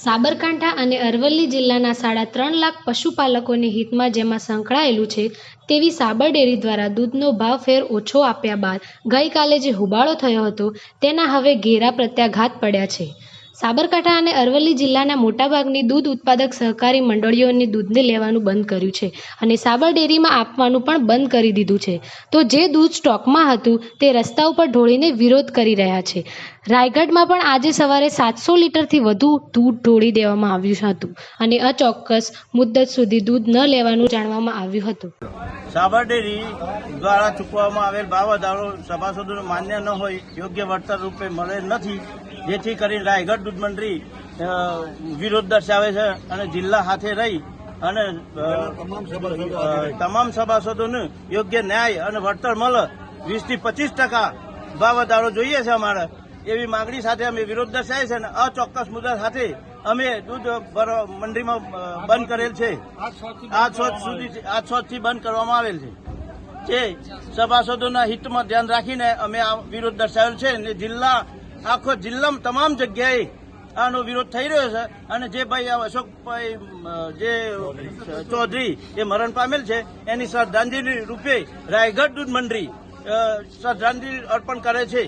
સાબરકાંઠા અને અરવલ્લી જિલ્લાના સાડા ત્રણ લાખ પશુપાલકોની હિતમાં જેમાં સંકળાયેલું છે, તેવી સાબર ડેરી દ્વારા દૂધનો ભાવ ફેર ઓછો આપ્યા બાદ ગઈકાલે જે હુબાળો થયો હતો, તેના હવે ઘેરા પ્રત્યાઘાત પડ્યા છે. સાબરકાંઠા અને અરવલ્લી જિલ્લાના મોટાભાગની દૂધ ઉત્પાદક સહકારી મંડળીઓને દૂધને લેવાનું બંધ કર્યું છે અને સાબર ડેરીમાં આપવાનું પણ બંધ કરી દીધું છે. તો જે દૂધ સ્ટોકમાં હતું તે રસ્તા ઉપર ઢોળીને વિરોધ કરી રહ્યા છે. રાયગઢમાં પણ આજે સવારે સાતસો લીટરથી વધુ દૂધ ઢોળી દેવામાં આવ્યું હતું અને અચોક્કસ મુદ્દત સુધી દૂધ ન લેવાનું જાણવામાં આવ્યું હતું. સાબર ડેરી દ્વારા ચૂકવવામાં આવેલ ભાવ વધારો સભાસદોને માન્ય ન હોય, યોગ્ય વળતર રૂપે મળે નથી, જેથી કરીને રાયગઢ દૂધ મંડળી વિરોધ દર્શાવે છે અને જિલ્લા હાથે રહી અને તમામ સભાસદોને યોગ્ય ન્યાય અને વળતર મળે. વીસથી પચીસ ટકા ભાવ વધારો જોઈએ છે અમારે. એવી માંગણી સાથે અમે વિરોધ દર્શાવે છે અને અચોક્કસ મુદ્દા સાથે અમે દૂધ મંડળીમાં બંધ કરેલ છે. આજ સોચ સુધી આજ સોચથી બંધ કરવામાં આવેલ છે. જે સભાસદોના હિતમાં ધ્યાન રાખીને અમે આ વિરોધ દર્શાવેલ છે અને જિલ્લા આખો જિલ્લામાં તમામ જગ્યાએ આનો વિરોધ થઈ રહ્યો છે અને જે ભાઈ અશોકભાઈ જે ચૌધરી એ મરણ પામેલ છે એની શ્રદ્ધાંજલિ રૂપે રાયગઢ દૂધ મંડળી શ્રદ્ધાંજલિ અર્પણ કરે છે.